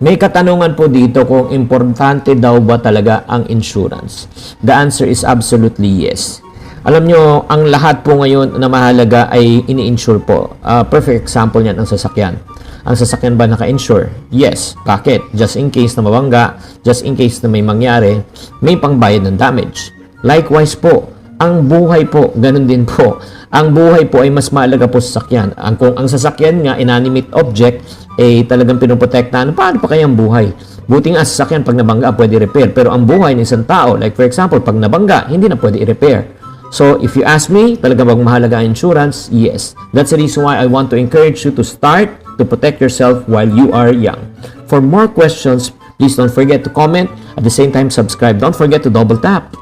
May katanungan po dito kung importante daw ba talaga ang insurance. The answer is absolutely yes. Alam nyo, ang lahat po ngayon na mahalaga ay ini-insure po. Ah, perfect example niyan ang sasakyan. Ang sasakyan ba naka-insure? Yes. Bakit? Just in case na mabangga, just in case na may mangyari, may pangbayad ng damage. Likewise po, ang buhay po, ganun din po. Ang buhay po ay mas mahalaga po sa sasakyan. Ang, kung ang sasakyan nga, inanimate object, eh talagang pinoprotektahan, paano pa kaya ang buhay? Buti nga sasakyan pag nabangga, pwede repair. Pero ang buhay ng isang tao, like for example, pag nabangga, hindi na pwede i-repair. So, if you ask me, talaga bang mahalaga ang insurance? Yes. That's the reason why I want to encourage you to start to protect yourself while you are young. For more questions, please don't forget to comment. At the same time, subscribe. Don't forget to double tap.